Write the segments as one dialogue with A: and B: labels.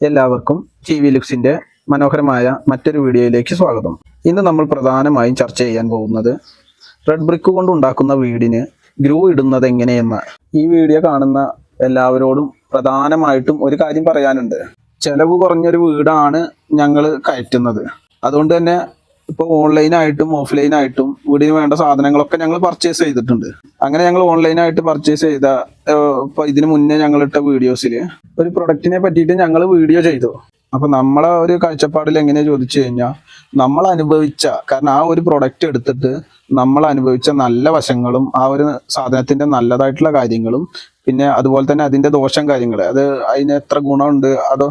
A: എല്ലാവർക്കും T V ലുക്സിന്റെ മനോഹരമായ മറ്റൊരു വീഡിയോയിലേക്ക് സ്വാഗതം. ഇന്ന് നമ്മൾ പ്രധാനമായും ചർച്ച ചെയ്യാൻ പോകുന്നത് റെഡ് ബ്രിക്ക് കൊണ്ട് ഉണ്ടാക്കുന്ന വീടിന് ഗ്രൂ ഇടുന്നത് എങ്ങനെയെന്ന്. ഈ വീഡിയോ കാണുന്ന എല്ലാവരോടും പ്രധാനമായിട്ടും ഒരു കാര്യം പറയാനുണ്ട്. ചെലവ് കുറഞ്ഞൊരു വീടാണ് ഞങ്ങൾ കയറ്റുന്നത്. അതുകൊണ്ട് തന്നെ ഇപ്പോൾ ഓൺലൈനായിട്ടും ഓഫ്ലൈനായിട്ടും വീടിന് വേണ്ട സാധനങ്ങളൊക്കെ ഞങ്ങൾ പർച്ചേസ് ചെയ്തിട്ടുണ്ട്. അങ്ങനെ ഞങ്ങൾ ഓൺലൈനായിട്ട് പർച്ചേസ് ചെയ്ത ഇപ്പൊ ഇതിന് മുന്നേ ഞങ്ങൾ ഇട്ട വീഡിയോസിൽ ഒരു പ്രൊഡക്റ്റിനെ പറ്റിയിട്ട് ഞങ്ങൾ വീഡിയോ ചെയ്തു. അപ്പൊ നമ്മളെ ഒരു കാഴ്ചപ്പാടിൽ എങ്ങനെയാ ചോദിച്ചു കഴിഞ്ഞാൽ നമ്മൾ അനുഭവിച്ച കാരണം ആ ഒരു പ്രൊഡക്റ്റ് എടുത്തിട്ട് നമ്മൾ അനുഭവിച്ച നല്ല വശങ്ങളും ആ ഒരു സാധനത്തിന്റെ നല്ലതായിട്ടുള്ള കാര്യങ്ങളും പിന്നെ അതുപോലെ തന്നെ അതിന്റെ ദോഷം കാര്യങ്ങൾ അത് അതിന് എത്ര ഗുണമുണ്ട് അതോ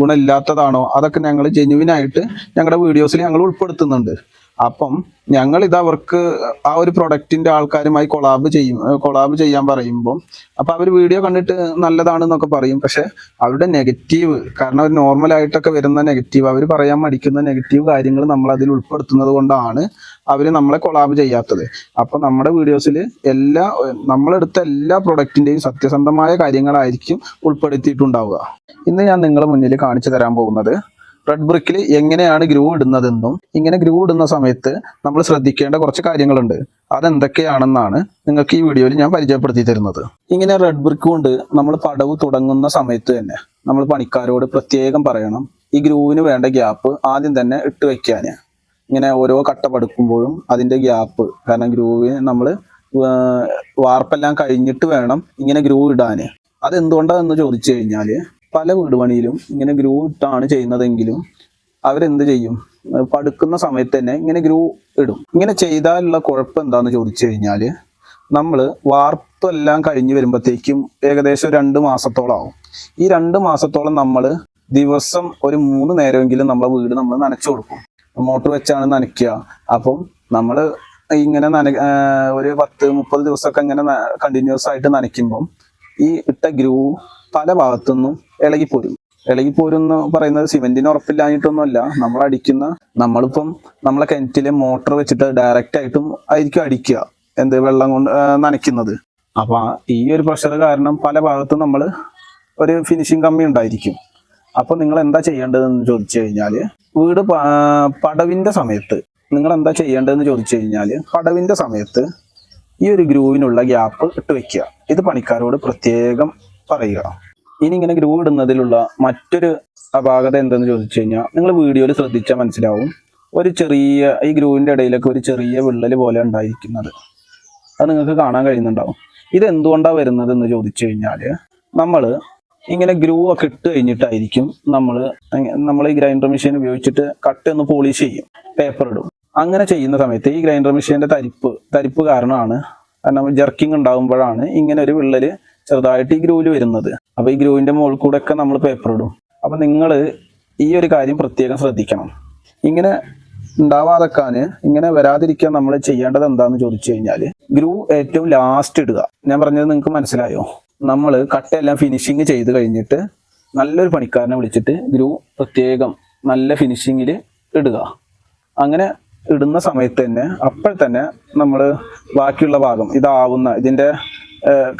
A: ഗുണമില്ലാത്തതാണോ? അതൊക്കെ ഞങ്ങൾ ജെന്യുവിൻ ആയിട്ട് ഞങ്ങളുടെ വീഡിയോസിൽ ഞങ്ങൾ ഉൾപ്പെടുത്തുന്നുണ്ട്. അപ്പം ഞങ്ങൾ ഇത് അവർക്ക് ആ ഒരു പ്രൊഡക്റ്റിന്റെ ആൾക്കാരുമായി കൊളാബ് ചെയ്യും കൊളാബ് ചെയ്യാൻ പറയുമ്പോൾ അപ്പൊ അവർ വീഡിയോ കണ്ടിട്ട് നല്ലതാണെന്നൊക്കെ പറയും. പക്ഷെ അവരുടെ നെഗറ്റീവ് കാരണം അവർ നോർമൽ ആയിട്ടൊക്കെ വരുന്ന നെഗറ്റീവ് അവർ പറയാൻ മടിക്കുന്ന നെഗറ്റീവ് കാര്യങ്ങൾ നമ്മൾ അതിൽ ഉൾപ്പെടുത്തുന്നത് കൊണ്ടാണ് അവർ നമ്മളെ കൊളാബ് ചെയ്യാത്തത്. അപ്പൊ നമ്മുടെ വീഡിയോസിൽ എല്ലാ നമ്മളെടുത്ത എല്ലാ പ്രൊഡക്റ്റിന്റെയും സത്യസന്ധമായ കാര്യങ്ങളായിരിക്കും ഉൾപ്പെടുത്തിയിട്ടുണ്ടാവുക. ഇന്ന് ഞാൻ നിങ്ങളുടെ മുന്നിൽ കാണിച്ചു തരാൻ പോകുന്നത് റെഡ് ബ്രിക്കിൽ എങ്ങനെയാണ് ഗ്രൂ ഇടുന്നതെന്നും ഇങ്ങനെ ഗ്രൂ ഇടുന്ന സമയത്ത് നമ്മൾ ശ്രദ്ധിക്കേണ്ട കുറച്ച് കാര്യങ്ങളുണ്ട്. അതെന്തൊക്കെയാണെന്നാണ് നിങ്ങൾക്ക് ഈ വീഡിയോയിൽ ഞാൻ പരിചയപ്പെടുത്തി തരുന്നത്. ഇങ്ങനെ റെഡ് ബ്രിക്ക് കൊണ്ട് നമ്മൾ പടവ് തുടങ്ങുന്ന സമയത്ത് തന്നെ നമ്മൾ പണിക്കാരോട് പ്രത്യേകം പറയണം ഈ ഗ്രൂവിന് വേണ്ട ഗ്യാപ്പ് ആദ്യം തന്നെ ഇട്ട് വെക്കാൻ ഇങ്ങനെ ഓരോ കട്ട പടുക്കുമ്പോഴും അതിന്റെ ഗ്യാപ്പ്. കാരണം ഗ്രൂവിന് നമ്മൾ വാർപ്പെല്ലാം കഴിഞ്ഞിട്ട് വേണം ഇങ്ങനെ ഗ്രൂ ഇടാൻ അതെന്തുകൊണ്ടാണെന്ന് ചോദിച്ചു കഴിഞ്ഞാൽ പല വീട് പണിയിലും ഇങ്ങനെ ഗ്രൂ ഇട്ടാണ് ചെയ്യുന്നതെങ്കിലും അവരെന്ത് ചെയ്യും? പടുക്കുന്ന സമയത്ത് തന്നെ ഇങ്ങനെ ഗ്രൂ ഇടും. ഇങ്ങനെ ചെയ്താലുള്ള കുഴപ്പം എന്താണെന്ന് ചോദിച്ചു കഴിഞ്ഞാൽ നമ്മൾ വാർപ്പെല്ലാം കഴിഞ്ഞ് വരുമ്പോഴത്തേക്കും ഏകദേശം രണ്ട് മാസത്തോളം ആവും ഈ രണ്ട് മാസത്തോളം നമ്മൾ ദിവസം ഒരു മൂന്ന് നേരമെങ്കിലും നമ്മളെ വീട് നമ്മൾ നനച്ചു കൊടുക്കും. മോട്ടർ വെച്ചാണ് നനയ്ക്കുക. അപ്പം നമ്മൾ ഇങ്ങനെ നന ഒരു പത്ത് മുപ്പത് ദിവസമൊക്കെ ഇങ്ങനെ കണ്ടിന്യൂസ് ആയിട്ട് നനയ്ക്കുമ്പം ഈ ഇട്ട ഗ്രൂ പല ഭാഗത്തുനിന്നും ഇളകിപ്പോരും. ഇളകിപ്പോരും എന്ന് പറയുന്നത് സിമെന്റിന് ഉറപ്പില്ലാഞ്ഞിട്ടൊന്നുമല്ല. നമ്മൾ അടിക്കുന്ന നമ്മളിപ്പം നമ്മളെ കിണറ്റിലെ മോട്ടർ വെച്ചിട്ട് ഡയറക്റ്റ് ആയിട്ടും ആയിരിക്കും അടിക്കുക. എന്ത് വെള്ളം കൊണ്ട് നനയ്ക്കുന്നത്. അപ്പൊ ഈ ഒരു പ്രഷർ കാരണം പല ഭാഗത്തും നമ്മൾ ഒരു ഫിനിഷിങ് കമ്മി ഉണ്ടായിരിക്കും. അപ്പൊ നിങ്ങൾ എന്താ ചെയ്യേണ്ടതെന്ന് ചോദിച്ചു കഴിഞ്ഞാൽ വീട് പടവിന്റെ സമയത്ത് നിങ്ങൾ എന്താ ചെയ്യേണ്ടതെന്ന് ചോദിച്ചു കഴിഞ്ഞാൽ പടവിന്റെ സമയത്ത് ഈ ഒരു ഗ്രൂവിനുള്ള ഗ്യാപ്പ് ഇട്ട് വെക്കുക. ഇത് പണിക്കാരോട് പ്രത്യേകം പറയുക. ഇനി ഇങ്ങനെ ഗ്രൂ ഇടുന്നതിലുള്ള മറ്റൊരു അപാകത എന്തെന്ന് ചോദിച്ചു കഴിഞ്ഞാൽ നിങ്ങൾ വീഡിയോയിൽ ശ്രദ്ധിച്ചാൽ മനസ്സിലാവും. ഒരു ചെറിയ ഈ ഗ്രൂവിന്റെ ഇടയിലൊക്കെ ഒരു ചെറിയ വിള്ളൽ പോലെ ഉണ്ടായിരിക്കുന്നത്. അത് നിങ്ങൾക്ക് കാണാൻ കഴിയുന്നുണ്ടാവും. ഇത് എന്തുകൊണ്ടാണ് വരുന്നത് എന്ന് ചോദിച്ചു കഴിഞ്ഞാൽ നമ്മൾ ഇങ്ങനെ ഗ്രൂ ഒക്കെ ഇട്ട് കഴിഞ്ഞിട്ടായിരിക്കും നമ്മൾ നമ്മൾ ഈ ഗ്രൈൻഡർ മെഷീൻ ഉപയോഗിച്ചിട്ട് കട്ട് ഒന്ന് പോളിഷ് ചെയ്യും പേപ്പർ ഇടും. അങ്ങനെ ചെയ്യുന്ന സമയത്ത് ഈ ഗ്രൈൻഡർ മെഷീന്റെ തരിപ്പ് തരിപ്പ് കാരണമാണ് കാരണം ജർക്കിംഗ് ഉണ്ടാകുമ്പോഴാണ് ഇങ്ങനെ ഒരു വിള്ളൽ ചെറുതായിട്ട് ഈ ഗ്രൂവിൽ വരുന്നത്. അപ്പോൾ ഈ ഗ്രൂവിന്റെ മുകളിൽ കൂടെ ഒക്കെ നമ്മൾ പേപ്പർ ഇടും. അപ്പോൾ നിങ്ങൾ ഈ ഒരു കാര്യം പ്രത്യേകം ശ്രദ്ധിക്കണം. ഇങ്ങനെ ഉണ്ടാവാതെക്കാൻ ഇങ്ങനെ വരാതിരിക്കാൻ നമ്മൾ ചെയ്യേണ്ടത് എന്താണെന്ന് ചോദിച്ചു കഴിഞ്ഞാൽ ഗ്രൂ ഏറ്റവും ലാസ്റ്റ് ഇടുക. ഞാൻ പറഞ്ഞത് നിങ്ങൾക്ക് മനസ്സിലായോ? നമ്മൾ കട്ടയെല്ലാം ഫിനിഷിങ് ചെയ്ത് കഴിഞ്ഞിട്ട് നല്ലൊരു പണിക്കാരനെ വിളിച്ചിട്ട് ഗ്രൂ പ്രത്യേകം നല്ല ഫിനിഷിങ്ങിൽ ഇടുക. അങ്ങനെ ഇടുന്ന സമയത്ത് തന്നെ അപ്പോൾ തന്നെ നമ്മൾ ബാക്കിയുള്ള ഭാഗം ഇതാവുന്ന ഇതിന്റെ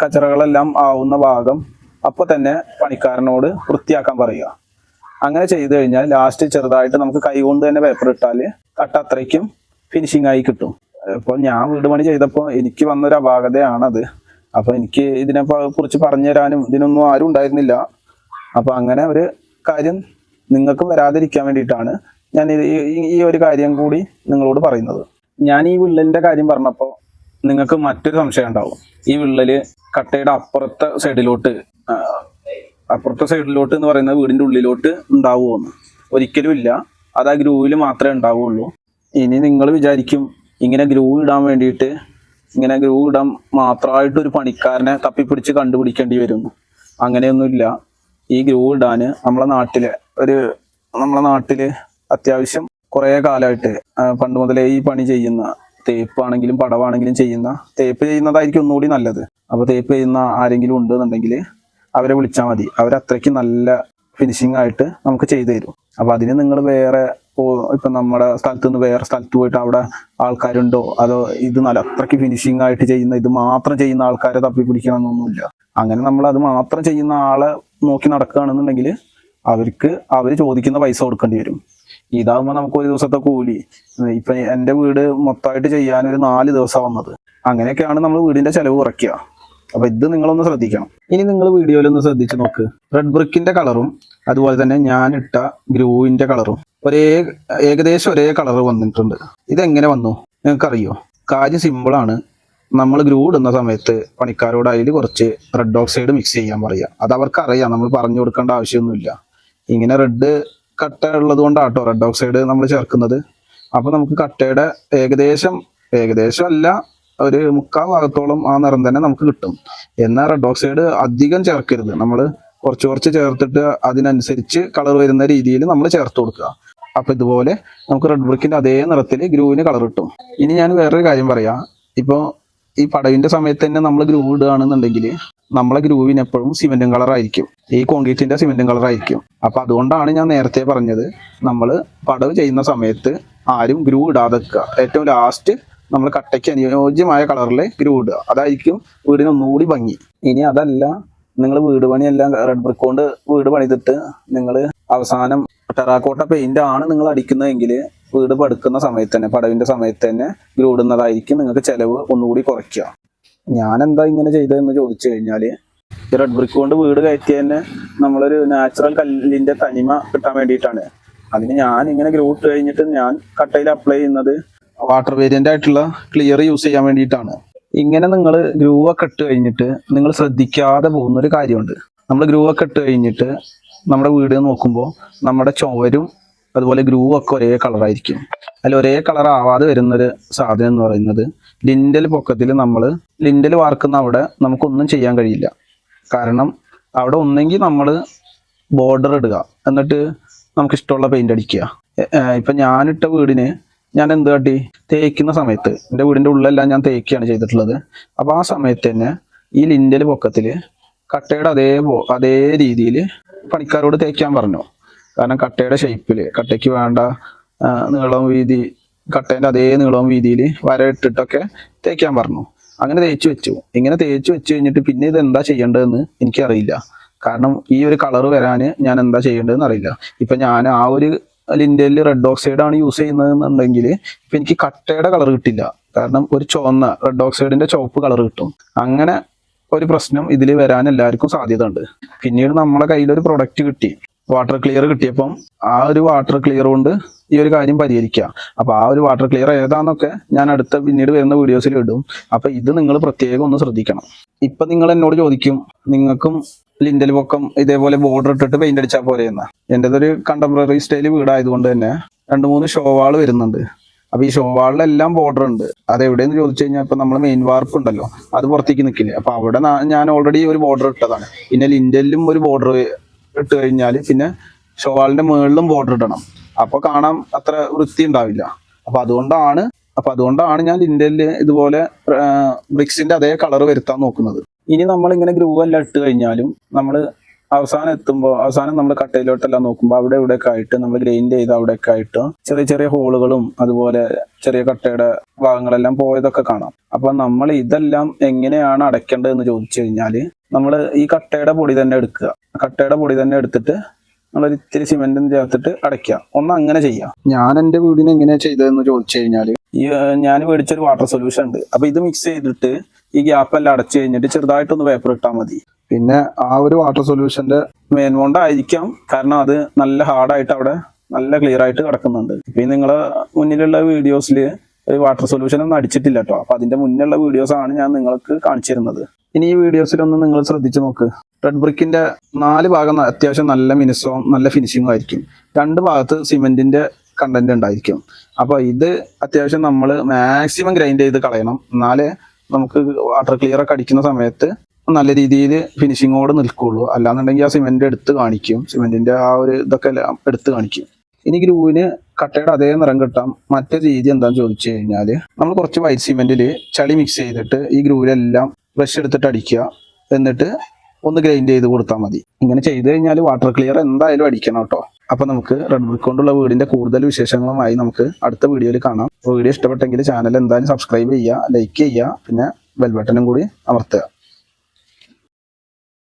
A: കച്ചറകളെല്ലാം ആവുന്ന ഭാഗം അപ്പോൾ തന്നെ പണിക്കാരനോട് വൃത്തിയാക്കാൻ പറയുക. അങ്ങനെ ചെയ്തു കഴിഞ്ഞാൽ ലാസ്റ്റ് ചെറുതായിട്ട് നമുക്ക് കൈകൊണ്ട് തന്നെ പേപ്പർ ഇട്ടാൽ കട്ട അത്രയ്ക്കും ഫിനിഷിംഗ് ആയി കിട്ടും. ഇപ്പോൾ ഞാൻ വീട് പണി ചെയ്തപ്പോൾ എനിക്ക് വന്നൊരു അപാകതയാണത്. അപ്പൊ എനിക്ക് ഇതിനെ കുറിച്ച് പറഞ്ഞു തരാനും ഇതിനൊന്നും ആരും ഉണ്ടായിരുന്നില്ല. അപ്പൊ അങ്ങനെ ഒരു കാര്യം നിങ്ങൾക്ക് വരാതിരിക്കാൻ വേണ്ടിയിട്ടാണ് ഞാൻ ഈ- ഒരു കാര്യം കൂടി നിങ്ങളോട് പറയുന്നത്. ഞാൻ ഈ വിള്ളലിന്റെ കാര്യം പറഞ്ഞപ്പോൾ നിങ്ങൾക്ക് മറ്റൊരു സംശയം ഉണ്ടാവും. ഈ വിള്ളൽ കട്ടയുടെ അപ്പുറത്തെ സൈഡിലോട്ട് അപ്പുറത്തെ സൈഡിലോട്ട് എന്ന് പറയുന്നത് വീടിന്റെ ഉള്ളിലോട്ട് ഉണ്ടാവുമെന്ന് ഒരിക്കലും ഇല്ല. അത് ആ ഗ്രൂവിൽ മാത്രമേ ഉണ്ടാവുള്ളൂ. ഇനി നിങ്ങൾ വിചാരിക്കും ഇങ്ങനെ ഗ്രൂവ് ഇടാൻ വേണ്ടിയിട്ട് ഇങ്ങനെ ഗ്രൂ മാത്രമായിട്ട് ഒരു പണിക്കാരനെ തപ്പിപ്പിടിച്ച് കണ്ടുപിടിക്കേണ്ടി വരും അങ്ങനെയൊന്നുമില്ല. ഈ ഗ്രൂ ഇടാന് നമ്മളെ നാട്ടിൽ ഒരു നമ്മളെ നാട്ടിൽ അത്യാവശ്യം കുറേ കാലമായിട്ട് പണ്ട് മുതലേ ഈ പണി ചെയ്യുന്ന തേപ്പാണെങ്കിലും പടവാണെങ്കിലും ചെയ്യുന്ന തേപ്പ് ചെയ്യുന്നതായിരിക്കും ഒന്നുകൂടി നല്ലത്. അപ്പൊ തേപ്പ് ചെയ്യുന്ന ആരെങ്കിലും ഉണ്ട് എന്നുണ്ടെങ്കിൽ അവരെ വിളിച്ചാൽ മതി. അവരത്രയ്ക്ക് നല്ല ഫിനിഷിംഗ് ആയിട്ട് നമുക്ക് ചെയ്തു തരും. അപ്പൊ അതിന് നിങ്ങൾ വേറെ ഇപ്പൊ നമ്മുടെ സ്ഥലത്ത് നിന്ന് വേറെ സ്ഥലത്ത് പോയിട്ട് അവിടെ ആൾക്കാരുണ്ടോ? അതോ ഇത് നല്ല അത്രയ്ക്ക് ഫിനിഷിംഗ് ആയിട്ട് ചെയ്യുന്ന ഇത് മാത്രം ചെയ്യുന്ന ആൾക്കാരെ തപ്പി പിടിക്കണം എന്നൊന്നുമില്ല അങ്ങനെ നമ്മൾ അത് മാത്രം ചെയ്യുന്ന ആളെ നോക്കി നടക്കുകയാണെന്നുണ്ടെങ്കിൽ അവർക്ക് അവർ ചോദിക്കുന്ന പൈസ കൊടുക്കേണ്ടി വരും. ഇതാകുമ്പോൾ നമുക്ക് ഒരു ദിവസത്തെ കൂലി. ഇപ്പൊ എന്റെ വീട് മൊത്തമായിട്ട് ചെയ്യാൻ ഒരു നാല് ദിവസം വന്നത്. അങ്ങനെയൊക്കെയാണ് നമ്മൾ വീടിന്റെ ചെലവ് കുറയ്ക്കുക. അപ്പൊ ഇത് നിങ്ങളൊന്ന് ശ്രദ്ധിക്കണം. ഇനി നിങ്ങൾ വീഡിയോയിൽ ഒന്ന് ശ്രദ്ധിച്ച് നോക്ക്. റെഡ് ബ്രിക്കിന്റെ കളറും അതുപോലെ തന്നെ ഞാൻ ഇട്ട ഗ്രൂവിന്റെ കളറും ഒരേ ഏകദേശം ഒരേ കളർ വന്നിട്ടുണ്ട്. ഇതെങ്ങനെ വന്നു? നിങ്ങൾക്കറിയോ? കാര്യം സിമ്പിളാണ് നമ്മൾ ഗ്രൂ ഇടുന്ന സമയത്ത് പണിക്കാരോട് അതിൽ കുറച്ച് റെഡ് ഓക്സൈഡ് മിക്സ് ചെയ്യാൻ പറയുക അത് അവർക്ക് അറിയാം നമ്മൾ പറഞ്ഞു കൊടുക്കേണ്ട ആവശ്യമൊന്നുമില്ല. ഇങ്ങനെ റെഡ് കട്ട ഉള്ളത് കൊണ്ടാട്ടോ റെഡ് ഓക്സൈഡ് നമ്മൾ ചേർക്കുന്നത്. അപ്പൊ നമുക്ക് കട്ടയുടെ ഏകദേശം ഏകദേശം അല്ല ഒരു മുക്കാൽ ഭാഗത്തോളം ആ നിറം തന്നെ നമുക്ക് കിട്ടും. എന്നാൽ റെഡ് ഓക്സൈഡ് അധികം ചേർക്കരുത്. നമ്മൾ കുറച്ച് കുറച്ച് ചേർത്തിട്ട് അതിനനുസരിച്ച് കളർ വരുന്ന രീതിയിൽ നമ്മൾ ചേർത്ത് കൊടുക്കുക. അപ്പൊ ഇതുപോലെ നമുക്ക് റെഡ് ബ്രിക്കിന്റെ അതേ നിറത്തിൽ ഗ്രൂവിന് കളർ കിട്ടും. ഇനി ഞാൻ വേറൊരു കാര്യം പറയാം. ഇപ്പോൾ ഈ പടവിന്റെ സമയത്ത് തന്നെ നമ്മൾ ഗ്രൂവ് ഇടുകയാണെന്നുണ്ടെങ്കിൽ നമ്മളെ ഗ്രൂവിന് എപ്പോഴും സിമെന്റും കളർ ആയിരിക്കും. ഈ കോൺക്രീറ്റിന്റെ സിമെന്റും കളർ ആയിരിക്കും. അപ്പൊ അതുകൊണ്ടാണ് ഞാൻ നേരത്തെ പറഞ്ഞത് നമ്മൾ പടവ് ചെയ്യുന്ന സമയത്ത് ആരും ഗ്രൂവ് ഇടാതെ ഏറ്റവും ലാസ്റ്റ് നമ്മൾ കട്ടയ്ക്ക് അനുയോജ്യമായ കളറിൽ ഗ്രൂ ഇടുക. അതായിരിക്കും വീടിന് ഒന്നുകൂടി ഭംഗി. ഇനി അതല്ല നിങ്ങൾ വീട് പണിയെല്ലാം റെഡ് ബ്രിക്ക് കൊണ്ട് വീട് പണിതിട്ട് നിങ്ങൾ അവസാനം ടെറാക്കോട്ട പെയിന്റ് ആണ് നിങ്ങൾ അടിക്കുന്നതെങ്കിൽ വീട് പടുക്കുന്ന സമയത്ത് തന്നെ പടവിന്റെ സമയത്ത് തന്നെ ഗ്രൂടുന്നതായിരിക്കും നിങ്ങൾക്ക് ചെലവ് ഒന്നുകൂടി കുറയ്ക്കുക. ഞാൻ എന്താ ഇങ്ങനെ ചെയ്തതെന്ന് ചോദിച്ചു കഴിഞ്ഞാൽ ഈ റെഡ് ബ്രിക്ക് കൊണ്ട് വീട് കയറ്റി തന്നെ നമ്മളൊരു നാച്ചുറൽ കല്ലിന്റെ തനിമ കിട്ടാൻ വേണ്ടിയിട്ടാണ്. അതിന് ഞാൻ ഇങ്ങനെ ഗ്രൂട്ട് കഴിഞ്ഞിട്ട് ഞാൻ കട്ടയിൽ അപ്ലൈ ചെയ്യുന്നത് വാട്ടർ വേരിയന്റ് ആയിട്ടുള്ള ക്ലിയർ യൂസ് ചെയ്യാൻ വേണ്ടിയിട്ടാണ്. ഇങ്ങനെ നിങ്ങൾ ഗ്രൂവ ഇട്ട് കഴിഞ്ഞിട്ട് നിങ്ങൾ ശ്രദ്ധിക്കാതെ പോകുന്ന ഒരു കാര്യമുണ്ട് നമ്മൾ ഗ്രൂവ ഇട്ട് കഴിഞ്ഞിട്ട് നമ്മുടെ വീട് നോക്കുമ്പോൾ നമ്മുടെ ചോരും അതുപോലെ ഗ്രൂവ് ഒക്കെ ഒരേ കളറായിരിക്കും അതിൽ ഒരേ കളർ ആവാതെ വരുന്നൊരു സാധനം എന്ന് പറയുന്നത് ലിൻഡൽ പൊക്കത്തിൽ നമ്മൾ ലിൻഡൽ വാർക്കുന്ന അവിടെ നമുക്കൊന്നും ചെയ്യാൻ കഴിയില്ല. കാരണം അവിടെ ഒന്നെങ്കിൽ നമ്മൾ ബോർഡർ ഇടുക. എന്നിട്ട് നമുക്ക് ഇഷ്ടമുള്ള പെയിന്റ് അടിക്കുക ഇപ്പൊ ഞാനിട്ട വീടിന് ഞാൻ എന്ത് കാട്ടി? തേക്കുന്ന സമയത്ത് എന്റെ വീടിന്റെ ഉള്ളെല്ലാം ഞാൻ തേക്കുകയാണ് ചെയ്തിട്ടുള്ളത്. അപ്പോൾ ആ സമയത്ത് തന്നെ ഈ ലിൻഡൽ പൊക്കത്തിൽ കട്ടയുടെ അതേ അതേ രീതിയിൽ പണിക്കാരോട് തേക്കാൻ പറഞ്ഞു. കാരണം കട്ടയുടെ ഷേപ്പിൽ കട്ടയ്ക്ക് വേണ്ട നീളവും വീതി കട്ടേന്റെ അതേ നീളവും വീതിയിൽ വരയിട്ടിട്ടൊക്കെ തേക്കാൻ പറഞ്ഞു. അങ്ങനെ തേച്ചു വെച്ചു. ഇങ്ങനെ തേച്ചു വെച്ച് കഴിഞ്ഞിട്ട് പിന്നെ ഇത് എന്താ ചെയ്യേണ്ടതെന്ന് എനിക്കറിയില്ല. കാരണം ഈ ഒരു കളർ വരാൻ ഞാൻ എന്താ ചെയ്യേണ്ടതെന്ന് അറിയില്ല. ഇപ്പം ഞാൻ ആ ഒരു ലിൻഡലിൽ റെഡ് ഓക്സൈഡ് ആണ് യൂസ് ചെയ്യുന്നതെന്നുണ്ടെങ്കിൽ ഇപ്പൊ എനിക്ക് കട്ടയുടെ കളർ കിട്ടില്ല. കാരണം ഒരു ചുവന്ന റെഡ് ഓക്സൈഡിന്റെ ചുവപ്പ് കളർ കിട്ടും. അങ്ങനെ ഒരു പ്രശ്നം ഇതിൽ വരാൻ എല്ലാവർക്കും സാധ്യത ഉണ്ട് പിന്നീട് നമ്മളെ കയ്യിൽ ഒരു പ്രൊഡക്റ്റ് കിട്ടി. വാട്ടർ ക്ലിയർ കിട്ടിയപ്പം ആ ഒരു വാട്ടർ ക്ലിയർ കൊണ്ട് ഈ ഒരു കാര്യം പരിഹരിക്കുക അപ്പൊ ആ ഒരു വാട്ടർ ക്ലിയർ ഏതാന്നൊക്കെ ഞാൻ അടുത്ത പിന്നീട് വരുന്ന വീഡിയോസിൽ ഇടും. അപ്പൊ ഇത് നിങ്ങൾ പ്രത്യേകം ഒന്ന് ശ്രദ്ധിക്കണം. ഇപ്പൊ നിങ്ങൾ എന്നോട് ചോദിക്കും നിങ്ങൾക്കും ലിൻഡൽ പൊക്കം ഇതേപോലെ ബോർഡർ ഇട്ടിട്ട് പെയിന്റ് അടിച്ചാൽ പോലെയെന്ന എന്റേതൊരു കണ്ടംപററി സ്റ്റൈൽ വീടായതുകൊണ്ട് തന്നെ രണ്ട് മൂന്ന് ഷോവാൾ വരുന്നുണ്ട്. അപ്പൊ ഈ ഷോവാളിലെല്ലാം ബോർഡർ ഉണ്ട്. അത് എവിടെയെന്ന് ചോദിച്ചു കഴിഞ്ഞാൽ ഇപ്പൊ നമ്മൾ മെയിൻ വാർപ്പ് ഉണ്ടല്ലോ. അത് പുറത്തേക്ക് നിൽക്കില്ല അപ്പൊ അവിടെ ഞാൻ ഓൾറെഡി ഒരു ബോർഡർ ഇട്ടതാണ്. പിന്നെ ലിൻഡലിലും ഒരു ബോർഡർ ഇട്ട് കഴിഞ്ഞാൽ പിന്നെ ഷോവാളിന്റെ മുകളിലും ബോർഡർ ഇടണം. അപ്പൊ കാണാൻ അത്ര വൃത്തി ഉണ്ടാവില്ല. അപ്പൊ അതുകൊണ്ടാണ് അപ്പൊ അതുകൊണ്ടാണ് ഞാൻ ലിൻഡലിൽ ഇതുപോലെ ബ്രിക്സിന്റെ അതേ കളർ വരുത്താൻ നോക്കുന്നത്. ഇനി നമ്മൾ ഇങ്ങനെ ഗ്രൂവ് എല്ലാം ഇട്ട് കഴിഞ്ഞാലും നമ്മൾ അവസാനം എത്തുമ്പോൾ അവസാനം നമ്മൾ കട്ടയിലോട്ടെല്ലാം നോക്കുമ്പോൾ അവിടെ ഇവിടെയൊക്കെ ആയിട്ട് നമ്മൾ ഗ്രൈൻഡ് ചെയ്ത് അവിടെയൊക്കെ ആയിട്ട് ചെറിയ ചെറിയ ഹോളുകളും അതുപോലെ ചെറിയ കട്ടയുടെ ഭാഗങ്ങളെല്ലാം പോയതൊക്കെ കാണാം. അപ്പൊ നമ്മൾ ഇതെല്ലാം എങ്ങനെയാണ് അടയ്ക്കേണ്ടത് എന്ന് ചോദിച്ചു കഴിഞ്ഞാൽ നമ്മൾ ഈ കട്ടയുടെ പൊടി തന്നെ എടുക്കുക. കട്ടയുടെ പൊടി തന്നെ എടുത്തിട്ട് നമ്മൾ ഇത്തിരി സിമെന്റും ചേർത്തിട്ട് അടയ്ക്കുക. ഒന്ന് അങ്ങനെ ചെയ്യാം. ഞാൻ എന്റെ വീടിന് എങ്ങനെയാ ചെയ്തതെന്ന് ചോദിച്ചു കഴിഞ്ഞാൽ ഞാൻ മേടിച്ചൊരു വാട്ടർ സൊല്യൂഷൻ ഉണ്ട്. അപ്പൊ ഇത് മിക്സ് ചെയ്തിട്ട് ഈ ഗ്യാപ്പ് എല്ലാം അടച്ചു കഴിഞ്ഞിട്ട് ചെറുതായിട്ടൊന്ന് പേപ്പർ ഇട്ടാൽ മതി. പിന്നെ ആ ഒരു വാട്ടർ സൊല്യൂഷന്റെ മെയിൻ കൊണ്ടായിരിക്കാം കാരണം അത് നല്ല ഹാർഡായിട്ട് അവിടെ നല്ല ക്ലിയർ ആയിട്ട് കിടക്കുന്നുണ്ട്. ഇപ്പൊ നിങ്ങളെ മുന്നിലുള്ള വീഡിയോസിൽ ഒരു വാട്ടർ സൊല്യൂഷൻ ഒന്നും അടിച്ചിട്ടില്ല കേട്ടോ അപ്പൊ അതിന്റെ മുന്നിലുള്ള വീഡിയോസ് ആണ് ഞാൻ നിങ്ങൾക്ക് കാണിച്ചു തരുന്നത് ഇനി ഈ വീഡിയോസിലൊന്ന് നിങ്ങൾ ശ്രദ്ധിച്ചു നോക്ക്. റെഡ് ബ്രിക്കിന്റെ നാല് ഭാഗം അത്യാവശ്യം നല്ല മിനുസവും നല്ല ഫിനിഷിങ്ങും ആയിരിക്കും. രണ്ട് ഭാഗത്ത് സിമെന്റിന്റെ കണ്ടന്റ് ഉണ്ടായിരിക്കും. അപ്പൊ ഇത് അത്യാവശ്യം നമ്മൾ മാക്സിമം ഗ്രൈൻഡ് ചെയ്ത് കളയണം. എന്നാലേ നമുക്ക് വാട്ടർ ക്ലിയർ ഒക്കെ അടിക്കുന്ന സമയത്ത് നല്ല രീതിയിൽ ഫിനിഷിങ്ങോട് നിൽക്കുള്ളൂ. അല്ലാന്നുണ്ടെങ്കിൽ ആ സിമെന്റ് എടുത്ത് കാണിക്കും. സിമെന്റിന്റെ ആ ഒരു ഇതൊക്കെ എടുത്ത് കാണിക്കും. ഇനി ഗ്രൂവിന് കട്ടയുടെ അതേ നിറം കിട്ടാം. മറ്റൊരു രീതി എന്താന്ന് ചോദിച്ചു കഴിഞ്ഞാൽ നമ്മൾ കുറച്ച് വൈറ്റ് സിമെന്റിൽ ചളി മിക്സ് ചെയ്തിട്ട് ഈ ഗ്രൂവിലെല്ലാം ബ്രഷ് എടുത്തിട്ട് അടിക്കുക. എന്നിട്ട് ഒന്ന് ഗ്രൈൻഡ് ചെയ്ത് കൊടുത്താൽ മതി. ഇങ്ങനെ ചെയ്ത് കഴിഞ്ഞാൽ വാട്ടർ ക്ലിയർ എന്തായാലും അടിക്കണം കേട്ടോ. അപ്പൊ നമുക്ക് റെഡ് കൊണ്ടുള്ള വീടിന്റെ കൂടുതൽ വിശേഷങ്ങളുമായി നമുക്ക് അടുത്ത വീഡിയോയിൽ കാണാം. വീഡിയോ ഇഷ്ടപ്പെട്ടെങ്കിൽ ചാനൽ എന്തായാലും സബ്സ്ക്രൈബ് ചെയ്യുക ലൈക്ക് ചെയ്യുക പിന്നെ ബെൽബട്ടനും കൂടി അമർത്തുക.